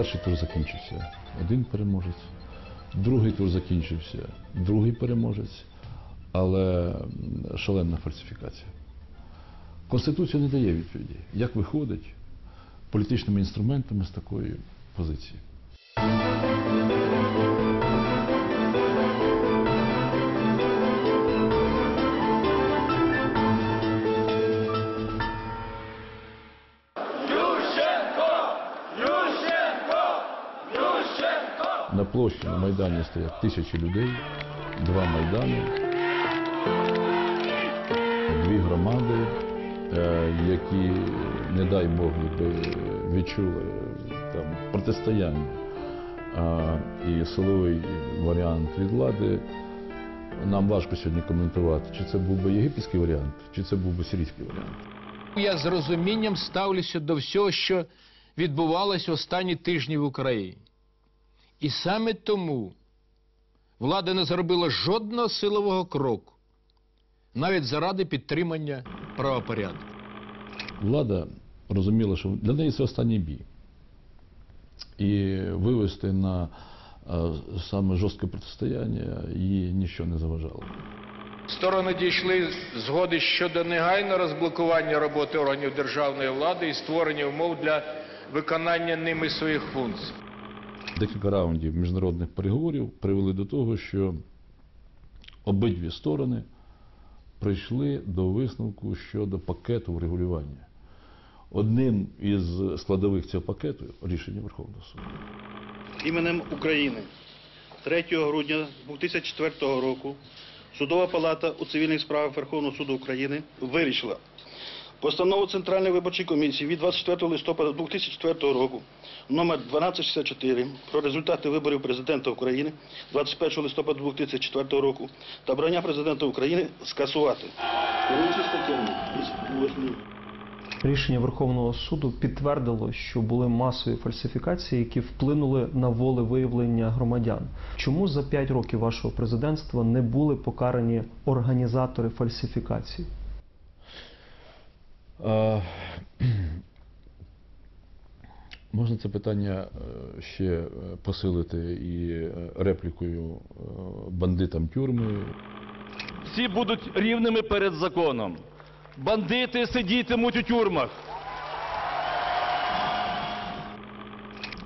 перший тур закінчився. Один переможець, другий тур закінчився, другий переможець, але шалена фальсифікація. Конституція не дає відповіді, як виходить політичними інструментами з такої позиції. Площі на Майдані стоять тисячі людей, два майдани, дві громади, е, які, не дай Бог, відчули е, там протистояння і силовий варіант від влади. Нам важко сьогодні коментувати, чи це був би єгипетський варіант, чи це був би сирійський варіант. Я з розумінням ставлюся до всього, що відбувалося останні тижні в Україні. І саме тому влада не зробила жодного силового кроку, навіть заради підтримання правопорядку. Влада розуміла, що для неї це останній бій. І вивести на е, саме жорстке протистояння їй нічого не заважало. Сторони дійшли згоди щодо негайного розблокування роботи органів державної влади і створення умов для виконання ними своїх функцій. Декілька раундів міжнародних переговорів привели до того, що обидві сторони прийшли до висновку щодо пакету врегулювання. Одним із складових цього пакету рішення Верховного суду. іменем України 3 грудня 2004 року Судова палата у цивільних справах Верховного суду України вирішила постанову Центральної виборчої комісії від 24 листопада 2004 року номер 1264 про результати виборів президента України 21 листопада 2004 року та обрання президента України скасувати. Керуючись статтями 208 Рішення Верховного суду підтвердило, що були масові фальсифікації, які вплинули на волевиявлення громадян. Чому за 5 років вашого президентства не були покарані організатори фальсифікацій? Можна це питання е, ще е, посилити і е, реплікою бандитам тюрми. всі будуть рівними перед законом. Бандити сидітимуть у тюрмах.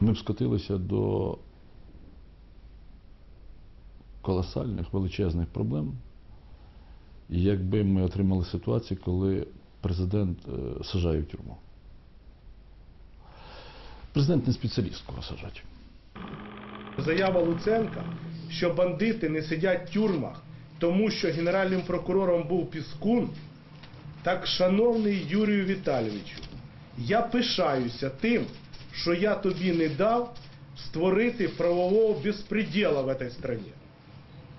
Ми б скотилися до колосальних величезних проблем, якби ми отримали ситуацію, коли президент е, сажає в тюрму. Президент не спеціаліст, кого сажати. Заява Луценка, що бандити не сидять в тюрмах, тому що генеральним прокурором був Піскун. Так, шановний Юрію Віталійовичу, я пишаюся тим, що я тобі не дав створити правового безпреділа в цій країні.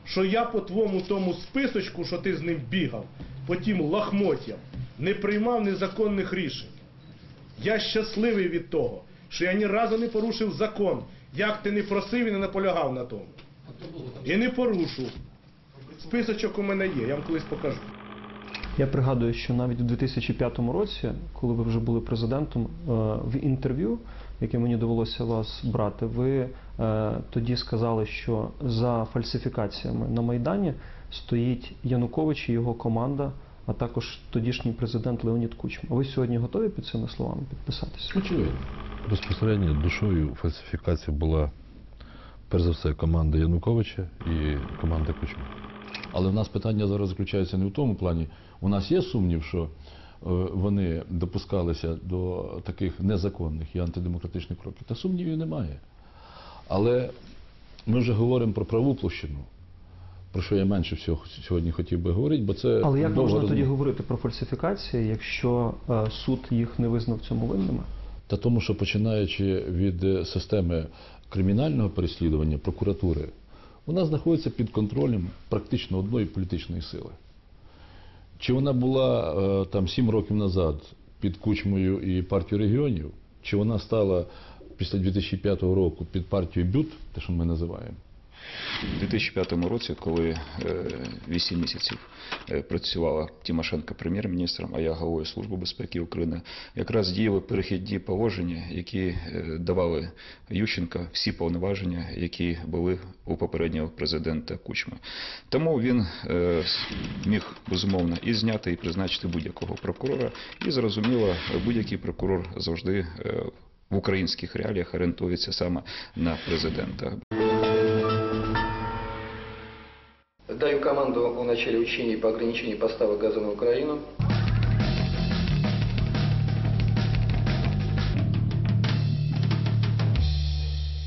Що я по твоєму тому списочку, що ти з ним бігав, по тим лахмотям, не приймав незаконних рішень. Я щасливий від того, що я ні разу не порушив закон, як ти не просив і не наполягав на тому. І не порушу. Списочок у мене є, я вам колись покажу. Я пригадую, що навіть у 2005 році, коли ви вже були президентом, е, в інтерв'ю, яке мені довелося вас брати, ви е, тоді сказали, що за фальсифікаціями на Майдані стоїть Янукович і його команда, а також тодішній президент Леонід Кучма. Ви сьогодні готові під цими словами підписатися? Очевидно. Безпосередньо душою фальсифікації була перш за все команда Януковича і команда Кучма. Але в нас питання зараз заключається не в тому плані. У нас є сумнів, що е, вони допускалися до таких незаконних і антидемократичних кроків. Та сумнівів немає. Але ми вже говоримо про праву площину, про що я менше всього сьогодні хотів би говорити, бо це Але як можна тоді говорити про фальсифікації, якщо е, суд їх не визнав цьому винними? Та тому, що починаючи від е, системи кримінального переслідування прокуратури, вона знаходиться під контролем практично одної політичної сили. Чи вона була е, там сім років назад під Кучмою і партією регіонів, чи вона стала після 2005 року під партією БЮТ, те, що ми називаємо, У 2005 році, коли е, 8 місяців е, працювала Тимошенко прем'єр-міністром, а я головою Служби безпеки України, якраз діяли перехідні положення, які е, давали Ющенка всі повноваження, які були у попереднього президента Кучми. Тому він е, міг безумовно і зняти, і призначити будь-якого прокурора. І зрозуміло, будь-який прокурор завжди е, в українських реаліях орієнтується саме на президента. Даю команду о начале учений по ограничению поставок газа на Украину.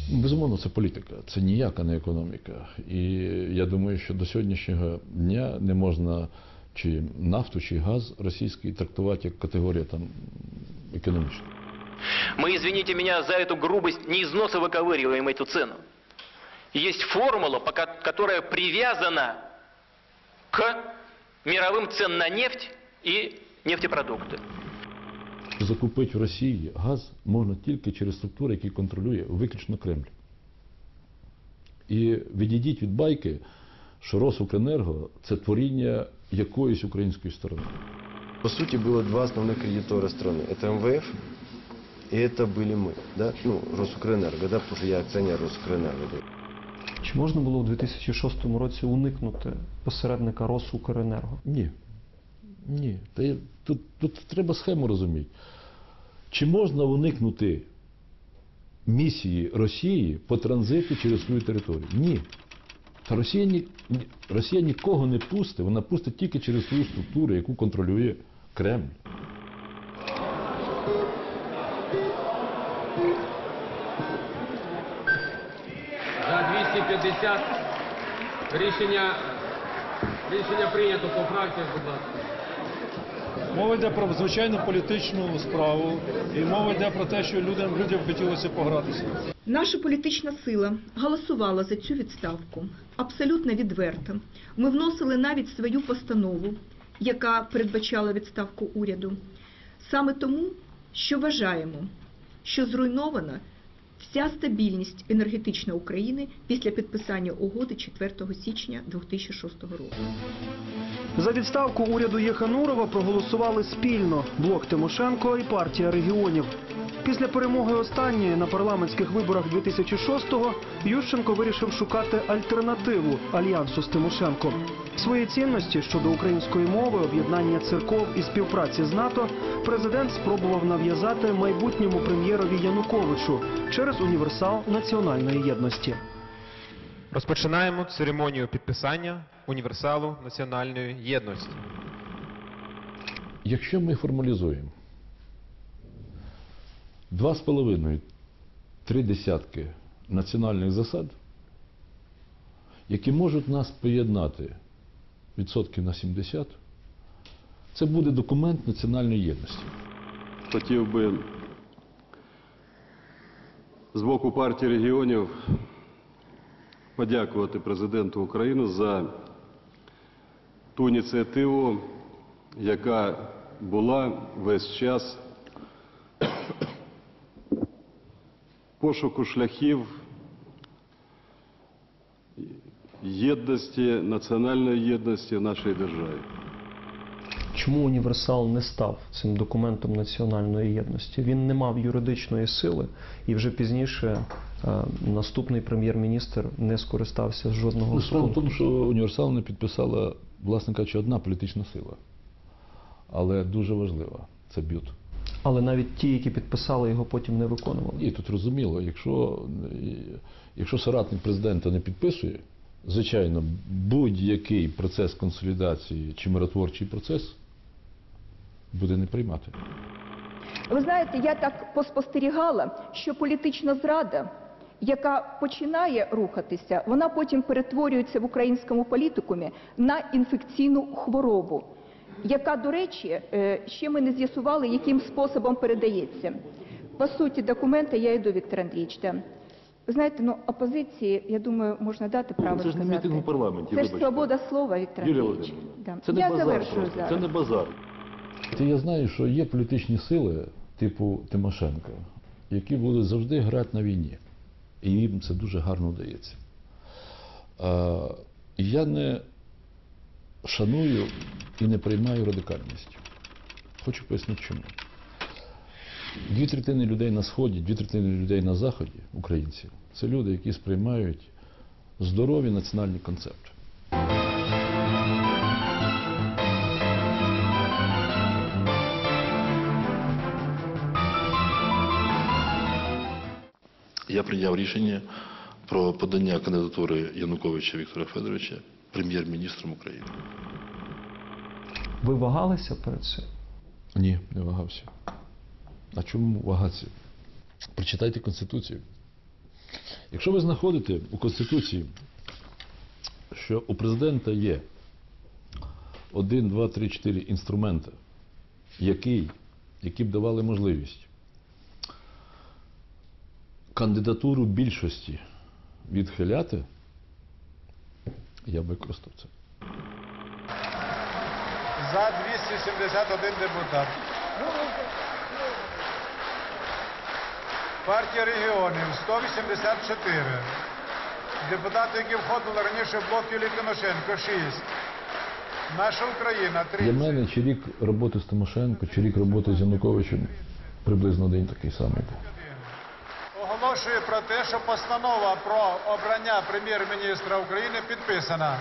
Безумовно, це політика, це ніяка не економіка. І я думаю, що до сьогоднішнього дня не можна чи нафту, чи газ російський трактувати як категорія там економічна. Мы, извините меня за эту грубость, не из носа выковыриваем эту цену. Есть формула, пока- которая привязана к мировым цен на нефть и нефтепродукты. Закупити в Росії газ можна тільки через структури, які контролює виключно Кремль. І відійдіть від байки, що Росукренерго це творіння якоїсь української сторони. По сути, было два основных кредитора страны. Это МВФ и это были мы. Да? Ну, Росукрэнерго, да, потому что я акционер Росукрэнерго. да. Чи можна було у 2006 році уникнути посередника Росукренерго? Ні. Ні. Та тут, тут треба схему розуміти. Чи можна уникнути місії Росії по транзиту через свою територію? Ні. Та Росія, ні- Росія нікого не пустить, вона пустить тільки через свою структуру, яку контролює Кремль. За 250 рішення, рішення прийнято по фракціях, будь ласка. Мова йде про звичайну політичну справу, і мова йде про те, що людям людям хотілося погратися. Наша політична сила голосувала за цю відставку абсолютно відверто. Ми вносили навіть свою постанову, яка передбачала відставку уряду. Саме тому, що вважаємо, що зруйнована вся стабільність енергетична України після підписання угоди 4 січня 2006 року. За відставку уряду Єханурова проголосували спільно блок Тимошенко і партія регіонів. Після перемоги останньої на парламентських виборах 2006-го Ющенко вирішив шукати альтернативу альянсу з Тимошенко. Свої цінності щодо української мови, об'єднання церков і співпраці з НАТО президент спробував нав'язати майбутньому прем'єрові Януковичу через універсал національної єдності. Розпочинаємо церемонію підписання універсалу національної єдності. Якщо ми формалізуємо два з половиною, три десятки національних засад, які можуть нас поєднати відсотків на 70, це буде документ національної єдності. Хотів би з боку партії регіонів подякувати президенту України за ту ініціативу, яка була весь час пошуку шляхів єдності, національної єдності в нашій державі. Чому універсал не став цим документом національної єдності? Він не мав юридичної сили, і вже пізніше е, наступний прем'єр-міністр не скористався з жодного Ну, справа в тому, що універсал не підписала, власне кажучи, одна політична сила. Але дуже важлива це бют. Але навіть ті, які підписали його, потім не виконували. І тут розуміло, якщо, якщо соратник президента не підписує, звичайно, будь-який процес консолідації чи миротворчий процес буде не приймати. Ви знаєте, я так поспостерігала, що політична зрада, яка починає рухатися, вона потім перетворюється в українському політикумі на інфекційну хворобу, яка, до речі, е, ще ми не з'ясували, яким способом передається. По суті, документи я йду, Віктор Андрійович. да. Ви знаєте, ну опозиції, я думаю, можна дати право Це ж не мітинг у парламенті, Це ж свобода слова, Віктор Андрійович. Да. Це не я базар завершую просто, зараз. це не базар. Ти я знаю, що є політичні сили типу Тимошенко, які будуть завжди грати на війні. І їм це дуже гарно вдається. А, я не шаную і не приймаю радикальність. Хочу пояснити чому. Дві третини людей на Сході, дві третини людей на Заході, українців, це люди, які сприймають здорові національні концепти. Я прийняв рішення про подання кандидатури Януковича Віктора Федоровича прем'єр-міністром України. Ви вагалися перед цим? Ні, не вагався. А чому вагатися? Прочитайте Конституцію. Якщо ви знаходите у Конституції, що у президента є один, два, три, чотири інструменти, який, які б давали можливість кандидатуру більшості відхиляти, я використав це. За 271 депутат. Партія регіонів 184. Депутати, які входили раніше в блок Юлії Тимошенко 6. Наша Україна 30. Для мене чи рік роботи з Тимошенко, чи рік роботи з Януковичем приблизно один такий самий був. Оголошую про те, що постанова про обрання прем'єр-міністра України підписана.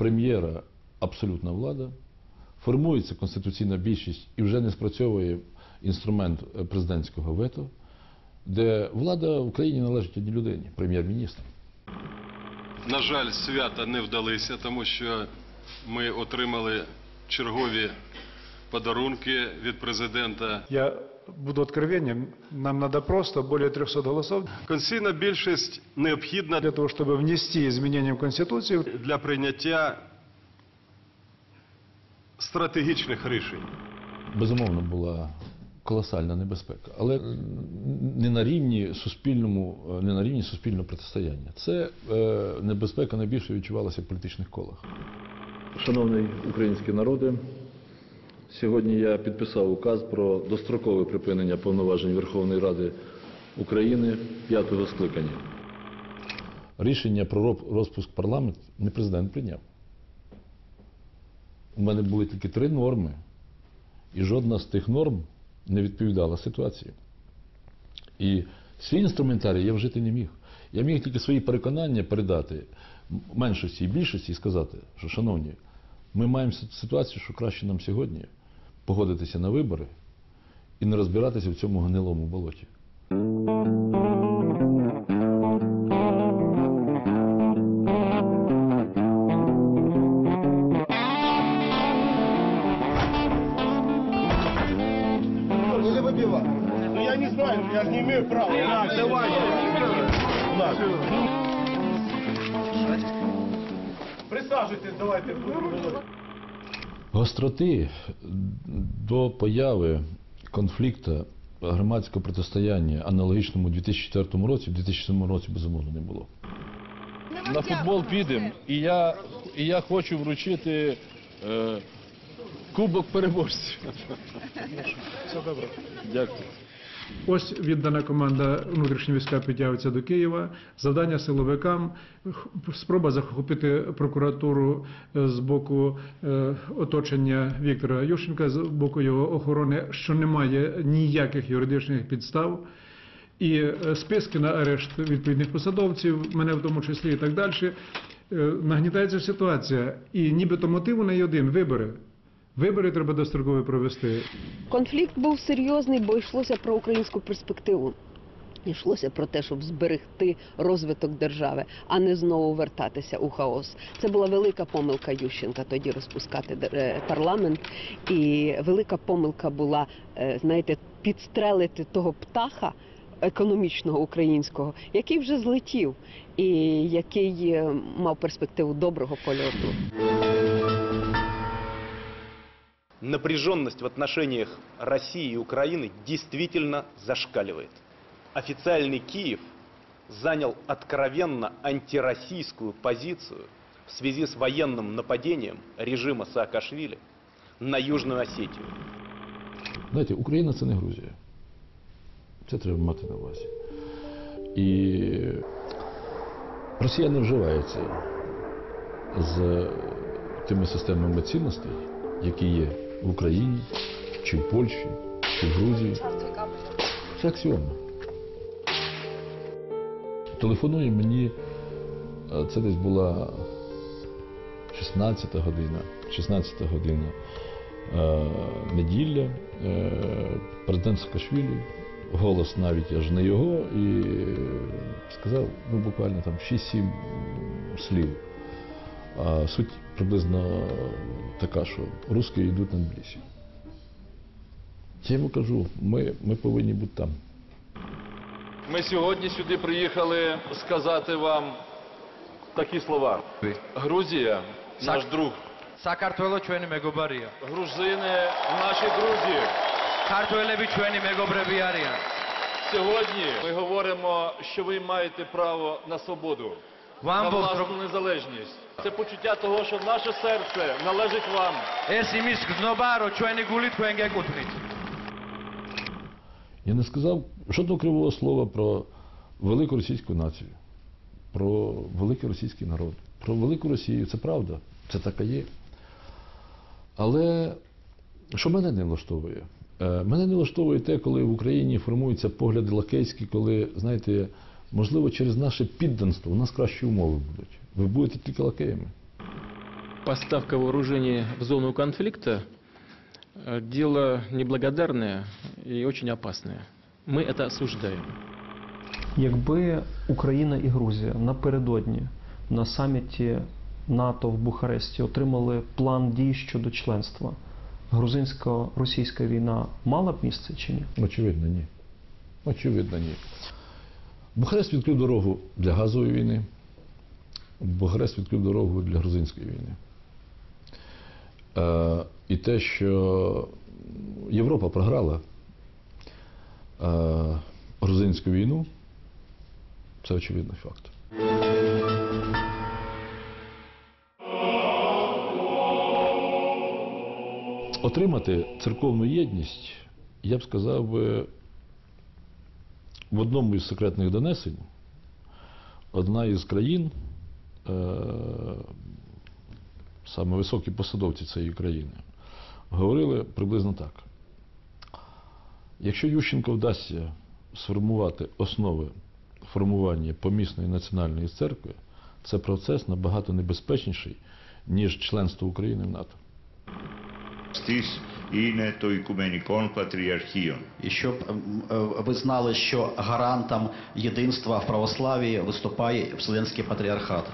Прем'єра абсолютна влада, формується конституційна більшість і вже не спрацьовує інструмент е, президентського вето, де влада в Україні належить одній людині, прем'єр-міністр. На жаль, свята не вдалися, тому що ми отримали чергові подарунки від президента. Я буду откровенен, нам надо просто более 300 голосов. Конституційна більшість необхідна для того, чтобы внести изменения в Конституцию. для прийняття стратегічних рішень. Безумовно, була колосальна небезпека, але не на рівні суспільному, не на рівні суспільного протистояння. Це е, небезпека найбільше відчувалася в політичних колах. Шановний український народи, сьогодні я підписав указ про дострокове припинення повноважень Верховної Ради України п'ятого скликання. Рішення про розпуск парламенту не президент прийняв. У мене були тільки три норми, і жодна з тих норм не відповідала ситуації. І свій інструментарій я вжити не міг. Я міг тільки свої переконання передати меншості і більшості і сказати, що, шановні, ми маємо ситуацію, що краще нам сьогодні погодитися на вибори і не розбиратися в цьому гнилому болоті. Ну я не знаю, я же не имею права. Так, давай. Присаджуйтесь, давайте. Гостроти до появи конфлікту громадського протистояння аналогічному у 2004 році, в 2007 році безумовно не було. На футбол підемо, і я, і я хочу вручити е, кубок переможців. Все добре. Дякую. Ось віддана команда внутрішні війська підтягується до Києва. Завдання силовикам спроба захопити прокуратуру е, з боку е, оточення Віктора Ющенка, з боку його охорони, що немає ніяких юридичних підстав. І е, списки на арешт відповідних посадовців, мене в тому числі і так далі. Нагнітається ситуація. І нібито мотив у неї один вибори. Вибори треба достроково провести. Конфлікт був серйозний, бо йшлося про українську перспективу. Йшлося про те, щоб зберегти розвиток держави, а не знову вертатися у хаос. Це була велика помилка Ющенка тоді розпускати е, парламент. І велика помилка була, е, знаєте, підстрелити того птаха економічного українського, який вже злетів і який е, мав перспективу доброго польоту. Напряженность в отношениях России и Украины действительно зашкаливает. Официальный Киев занял откровенно антироссийскую позицию в связи с военным нападением режима Саакашвили на Южную Осетию. Знаєте, Україна це не Грузія. Це треба мати на увазі. І Росія не вживається з тими системами цінностей, які є В Україні, чи в Польщі, чи в Грузії. Це аксіома. Телефонує мені, е, це десь була 16 година, 16 година е, неділя, е, президент Саакашвілі, голос навіть аж не його, і сказав ну, буквально там 6-7 слів. А суть приблизно така, що русські йдуть на Тбілісі. Я йому кажу, ми, ми повинні бути там. Ми сьогодні сюди приїхали сказати вам такі слова. Грузія, наш друг. საქართველო ჩვენი მეგობარია. Грузини наші друзі. ქართველები ჩვენი მეგობრები არიან. Сьогодні ми говоримо, що ви маєте право на свободу, вам на власну незалежність. Це почуття того, що наше серце належить вам. Я не сказав жодного кривого слова про велику російську націю, про великий російський народ, про велику Росію. Це правда, це така є. Але що мене не влаштовує? Е, мене не влаштовує те, коли в Україні формуються погляди лакейські, коли, знаєте, можливо, через наше підданство у нас кращі умови будуть. Ви будете тільки лакеями. Поставка вооружений в зону конфликта э, – дело неблагодарное и очень опасное. Мы это осуждаем. Якби Україна і Грузія напередодні на саміті НАТО в Бухаресті отримали план дій щодо членства, грузинсько-російська війна мала б місце чи ні? Очевидно, ні. Очевидно, ні. Бухарест відкрив дорогу для газової війни. Бухарест відкрив дорогу для грузинської війни. Е, і те, що Європа програла е, грузинську війну, це очевидний факт. Отримати церковну єдність, я б сказав, би, в одному із секретних донесень одна із країн, е, саме високі посадовці цієї країни, говорили приблизно так. Якщо Ющенко вдасться сформувати основи формування помісної національної церкви, це процес набагато небезпечніший, ніж членство України в НАТО і не той куменікон патріархіон. І щоб ем, е, ви знали, що гарантом єдинства в православі виступає Вселенський патріархат.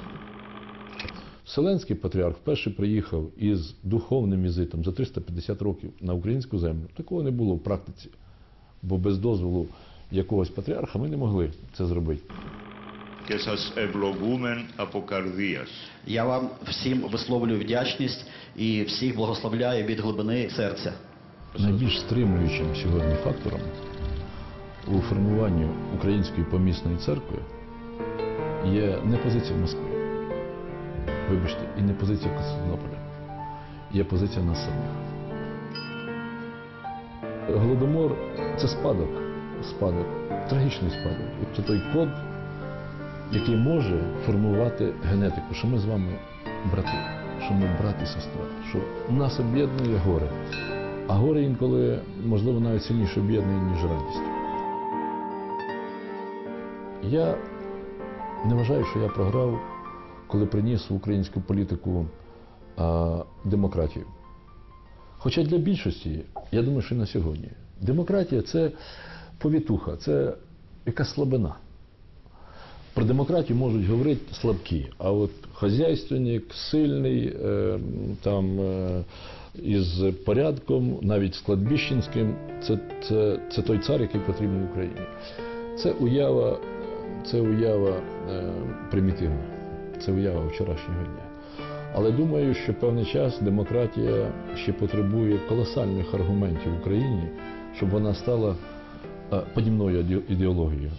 Вселенський патріарх вперше приїхав із духовним візитом за 350 років на українську землю. Такого не було в практиці, бо без дозволу якогось патріарха ми не могли це зробити Και σας ευλογούμεν από καρδίας. Я вам всім висловлюю вдячність і всіх благословляю від глибини серця. Найбільш стримуючим сьогодні фактором у формуванні української помісної церкви є не позиція Москви. Вибачте, і не позиція Константинополя. Є позиція нас самих. Голодомор це спадок, спадок, трагічний спадок. І Це той код, який може формувати генетику, що ми з вами брати, що ми брат і сестра, що нас об'єднує горе. А горе інколи, можливо, навіть сильніше об'єднує, ніж радість. Я не вважаю, що я програв, коли приніс в українську політику а, демократію. Хоча для більшості, я думаю, що на сьогодні, демократія це повітуха, це якась слабина. Про демократію можуть говорити слабкі, а от хазяйственник, сильний, е, там, е, із порядком, навіть з кладбищенським, це, це, це той цар, який потрібен Україні. Це уява, це уява е, примітивна, це уява вчорашнього дня. Але думаю, що певний час демократія ще потребує колосальних аргументів в Україні, щоб вона стала подібною ідеологією.